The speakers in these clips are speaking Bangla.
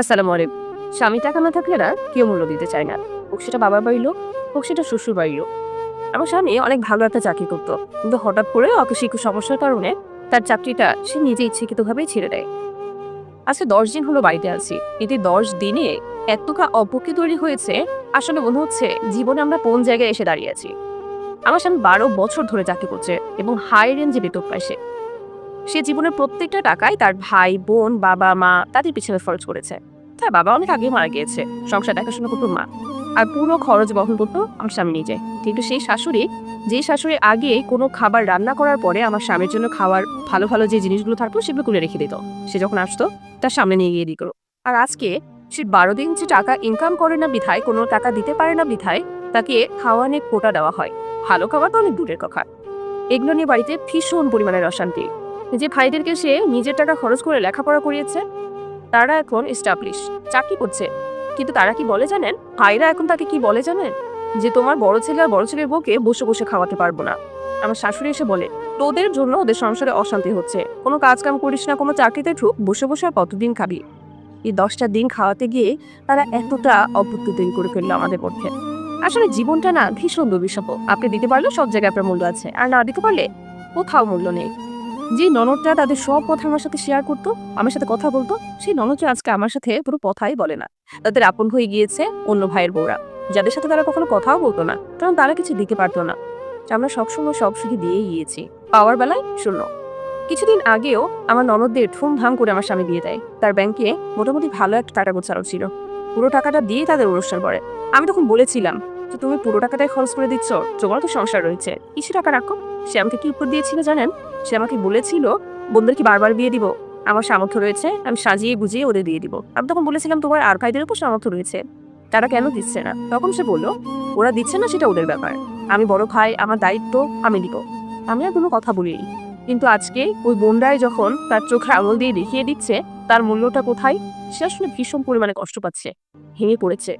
আসসালামু আলাইকুম। স্বামী টাকা না থাকলে না কেউ মূল্য দিতে চায় না। হোক সেটা বাবার বাড়ির লোক, হোক সেটা শ্বশুর বাড়ির লোক। আমার স্বামী অনেক ভালো একটা চাকরি করতো, কিন্তু হঠাৎ করে অকস্মিক সমস্যার কারণে তার চাকরিটা সে নিজে ইচ্ছাকৃতভাবেই ছেড়ে দেয়। আজকে দশ দিন হলো বাড়িতে আছি। এই দশ দিনে এতটা অপকি তৈরি হয়েছে, আসলে মনে হচ্ছে জীবনে আমরা কোন জায়গায় এসে দাঁড়িয়ে আছি। আমার স্বামী বারো বছর ধরে চাকরি করছে এবং হাই রেঞ্জে বেতন পায় সে। সে জীবনের প্রত্যেকটা টাকায় তার ভাই, বোন, বাবা, মা তাদের পিছনে খরচ করেছে। তার বাবা অনেক আগে মারা গিয়েছে। সংসার দেখাশোনা করতো মা। আর পুরো খরচ বহন করতো আমার স্বামী নিজে। কিন্তু সেই শাশুড়ি, যে শাশুড়ি আগে কোনো খাবার রান্না করার পরে আমার স্বামীর জন্য খাওয়ার ভালো ভালো যে জিনিসগুলো থাকতো সেগুলো তুলে রেখে দিত। সে যখন আসতো, তার সামনে নিয়ে গিয়ে দিত। আর আজকে সে বারো দিন যে টাকা ইনকাম করে না বিধায়, কোনো টাকা দিতে পারে না বিধায়, তাকে খাওয়ানোর কোটা দেওয়া হয়। ভালো খাবার তো অনেক দূরের কথা। এগুলো নিয়ে বাড়িতে ভীষণ পরিমাণের অশান্তি যে ভাইদেরকে সে নিজের টাকা খরচ করে লেখাপড়া করিয়েছে, তারা এখন এস্টাবলিশ চাকরি করছে। কিন্তু তারা কি বলে জানেন? ভাইরা এখন তাকে কি বলে জানেন? যে তোমার বড় ছেলে আর বড় ছেলের বউকে বসে বসে খাওয়াতে পারব না। আমার শাশুড়ি এসে বলে, তোদের জন্য ওদের সংসারে অশান্তি হচ্ছে। কোনো কাজ কাম করিস না, কোনো চাকরিতে ঢুক, বসে বসে আর কতদিন খাবি? এই দশটা দিন খাওয়াতে গিয়ে তারা এতটা অভ্যুত্ত তৈরি করে ফেলল আমাদের পক্ষে আসলে জীবনটা না ভীষণ দুর্বিষহ। আপনি দিতে পারলে সব জায়গায় আপনার মূল্য আছে। আর না দিতে পারলে কোথাও মূল্য নেই। যে ননদটা তাদের সব কথা আমার সাথে শেয়ার করতো, আমার সাথে কথা বলতো, সেই ননদটা আজকে আমার সাথে পুরো কথাই বলে না। তাদের আপন হয়ে গিয়েছে অন্য ভাইয়ের বউরা। যাদের সাথে তারা কখনো কথাও বলতো না, কারণ তারা কিছু দিতে পারতো না। আমরা সবসময় সব সুখী দিয়েই গিয়েছি। পাওয়ার বেলায় শূন্য। কিছুদিন আগেও আমার ননদদের ঠুমধাম করে আমার স্বামী দিয়ে দেয়। তার ব্যাংকে মোটামুটি ভালো একটা টাকা গোছানো ছিল। পুরো টাকাটা দিয়ে তাদের অনুষ্ঠান করে। আমি তখন বলেছিলাম যে তুমি পুরো টাকাটাই খরচ করে দিচ্ছ। তোমার তো সংসার রয়েছে। কিছু টাকা রাখো। সে আমাকে কি উত্তর দিয়েছিল জানেন? সে আমাকে বলেছিল বোনদের কি বারবার বিয়ে দিব? আমার সামর্থ্য রয়েছে, আমি সাজিয়ে গুজিয়ে ওদের দিয়ে দিব। আমি তখন বলেছিলাম, তোমার আর ভাইদের উপর সামর্থ্য রয়েছে। তারা কেন দিচ্ছে না? তখন সে বলল, ওরা দিচ্ছে না, সেটা ওদের ব্যাপার। আমি বড় ভাই, আমার দায়িত্ব, আমি দিব আমি আর কোনো কথা বলিনি। কিন্তু আজকে ওই বোনরাই যখন তার চোখে আঙুল দিয়ে দেখিয়ে দিচ্ছে, তার মূল্যটা কোথায়? সে আসলে ভীষণ পরিমাণে কষ্ট পাচ্ছে। ভেঙে পড়েছে।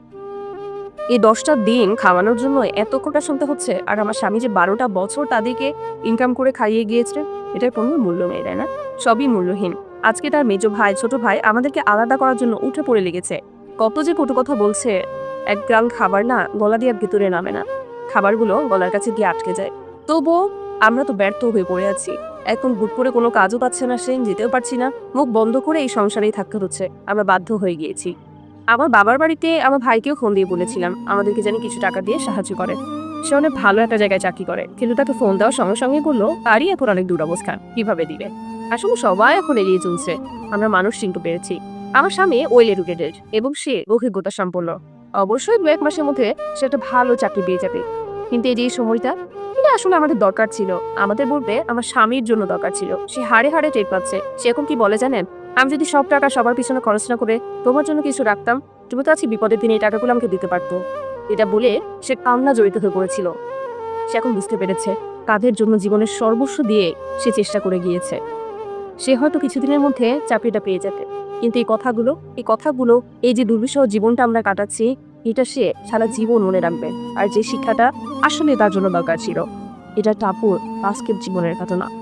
এই দশটা দিন খাওয়ানোর জন্য এত কথা শুনতে হচ্ছে, আর আমার স্বামী যে বারোটা বছর তাদেরকে ইনকাম করে খাইয়ে গিয়েছে এটার কোনো মূল্য নেই তাই না, সবই মূল্যহীন। আজকে তার মেজ ভাই, ছোট ভাই আমাদেরকে আলাদা করার জন্য উঠে পড়ে লেগেছে। কত যে কটু কথা বলছে, এক গ্রাম খাবার না গলা দিয়ে ভেতরে নামে না। খাবারগুলো গলার কাছে গিয়ে আটকে যায়। তবুও আমরা তো ব্যর্থ হয়ে পড়ে আছি। এখন বুট করে কোনো কাজও পাচ্ছে না সে যেতেও পারছি না। মুখ বন্ধ করে এই সংসারেই থাকতে হচ্ছে। আমরা বাধ্য হয়ে গিয়েছি। আমার বাবার বাড়িতে আমার ভাইকেও ফোন দিয়ে বলেছিলাম, আমাদেরকে যেন কিছু টাকা দিয়ে সাহায্য করে। সে অনেক ভালো একটা জায়গায় চাকরি করে, কিন্তু তাকে ফোন দেওয়ার সঙ্গে সঙ্গে বলল তারই এখন অনেক দুরবস্থা কীভাবে দিবে? আসলে সবাই এখন এড়িয়ে চলছে, আমরা মানুষ চিনতে পেরেছি। আমার স্বামী ওয়েল এডুকেটেড এবং সে অভিজ্ঞতা সম্পন্ন। অবশ্যই দু এক মাসের মধ্যে সে একটা ভালো চাকরি পেয়ে যাবে। কিন্তু এই যে সময়টা, এটা আসলে আমাদের দরকার ছিল। আমাদের বলতে আমার স্বামীর জন্য দরকার ছিল। সে হাড়ে হাড়ে টের পাচ্ছে। সে এখন কি বলে জানেন? আমি যদি সব টাকা সবার পিছনে খরচ না করে তোমার জন্য কিছু রাখতাম, তুমি তো আজকে বিপদের দিনে এই টাকাগুলো আমাকে দিতে পারতো। এটা বলে সে কান্না জড়িত হয়ে পড়েছিল। সে এখন বুঝতে পেরেছে কাদের জন্য জীবনের সর্বস্ব দিয়ে সে চেষ্টা করে গিয়েছে। সে হয়তো কিছুদিনের মধ্যে চাকরিটা পেয়ে যাবে। কিন্তু এই কথাগুলো এই কথাগুলো, এই যে দুর্বিষহ জীবনটা আমরা কাটাচ্ছি, এটা সে সারা জীবন মনে রাখবে। আর যে শিক্ষাটা আসলে তার জন্য দরকার ছিল, এটা টাপুর আজকের জীবনের ঘটনা।